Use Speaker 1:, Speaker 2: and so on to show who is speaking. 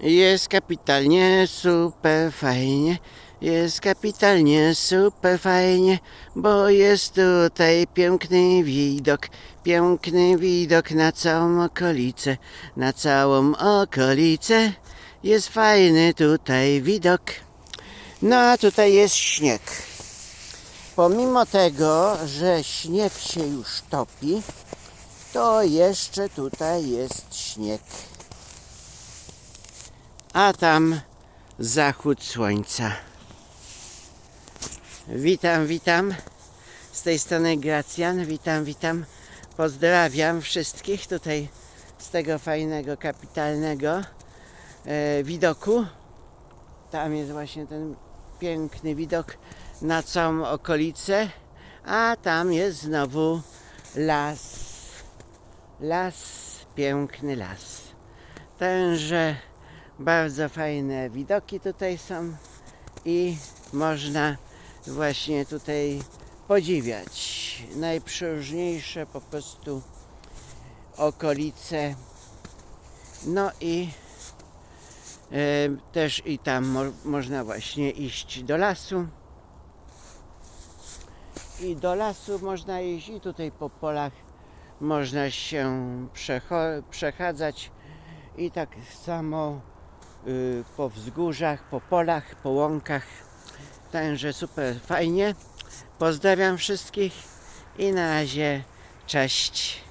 Speaker 1: Jest kapitalnie, super fajnie. Jest kapitalnie, super fajnie, bo jest tutaj piękny widok, piękny widok na całą okolicę, na całą okolicę. Jest fajny tutaj widok. No a tutaj jest śnieg. Pomimo tego, że śnieg się już topi, to jeszcze tutaj jest śnieg. A tam zachód słońca. Witam, witam. Z tej strony Gracjan. Witam, witam. Pozdrawiam wszystkich tutaj z tego fajnego, kapitalnego e, widoku. Tam jest właśnie ten piękny widok na całą okolicę. A tam jest znowu las. Las, piękny las. Tenże bardzo fajne widoki tutaj są i można właśnie tutaj podziwiać najprzeróżniejsze po prostu okolice. No i e, też i tam mo- można właśnie iść do lasu. I do lasu można iść i tutaj po polach można się przechadzać i tak samo po wzgórzach, po polach, po łąkach. Także super fajnie. Pozdrawiam wszystkich i na razie cześć.